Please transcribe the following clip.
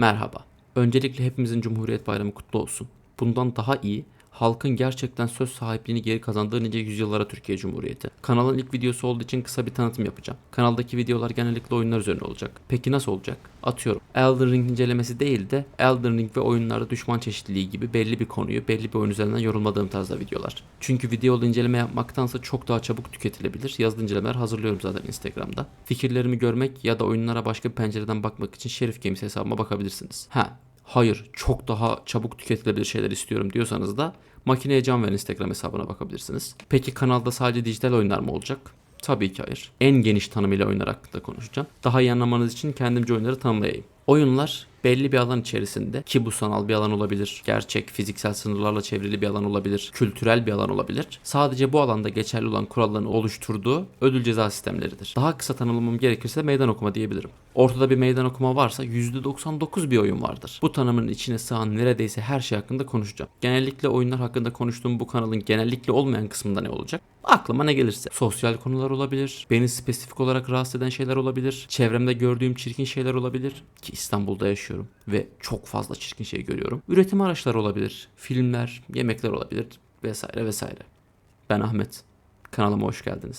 Merhaba. Öncelikle hepimizin Cumhuriyet Bayramı kutlu olsun. Bundan daha iyi, halkın gerçekten söz sahipliğini geri kazandığı nice yüzyıllara Türkiye Cumhuriyeti. Kanalın ilk videosu olduğu için kısa bir tanıtım yapacağım. Kanaldaki videolar genellikle oyunlar üzerine olacak. Peki nasıl olacak? Atıyorum. Elden Ring incelemesi değil de Elden Ring ve oyunlarda düşman çeşitliliği gibi belli bir konuyu belli bir oyun üzerinden yorumladığım tarzda videolar. Çünkü videolu inceleme yapmaktansa çok daha çabuk tüketilebilir. Yazılı incelemeler hazırlıyorum zaten Instagram'da. Fikirlerimi görmek ya da oyunlara başka bir pencereden bakmak için Şerif Games hesabıma bakabilirsiniz. Ha, hayır çok daha çabuk tüketilebilir şeyler istiyorum diyorsanız da makineye can verin Instagram hesabına bakabilirsiniz. Peki kanalda sadece dijital oyunlar mı olacak? Tabii ki hayır. En geniş tanımıyla oyunlar hakkında konuşacağım. Daha iyi anlamanız için kendimce oyunları tanımlayayım. Oyunlar belli bir alan içerisinde ki bu sanal bir alan olabilir, gerçek fiziksel sınırlarla çevrili bir alan olabilir, kültürel bir alan olabilir. Sadece bu alanda geçerli olan kuralların oluşturduğu ödül ceza sistemleridir. Daha kısa tanımlamam gerekirse meydan okuma diyebilirim. Ortada bir meydan okuma varsa %99 bir oyun vardır. Bu tanımın içine sığan neredeyse her şey hakkında konuşacağım. Genellikle oyunlar hakkında konuştuğum bu kanalın genellikle olmayan kısmında ne olacak? Aklıma ne gelirse. Sosyal konular olabilir, beni spesifik olarak rahatsız eden şeyler olabilir, çevremde gördüğüm çirkin şeyler olabilir ki İstanbul'da yaşıyorum ve çok fazla çirkin şey görüyorum. Üretim araçları olabilir, filmler, yemekler olabilir vesaire vesaire. Ben Ahmet. Kanalıma hoş geldiniz.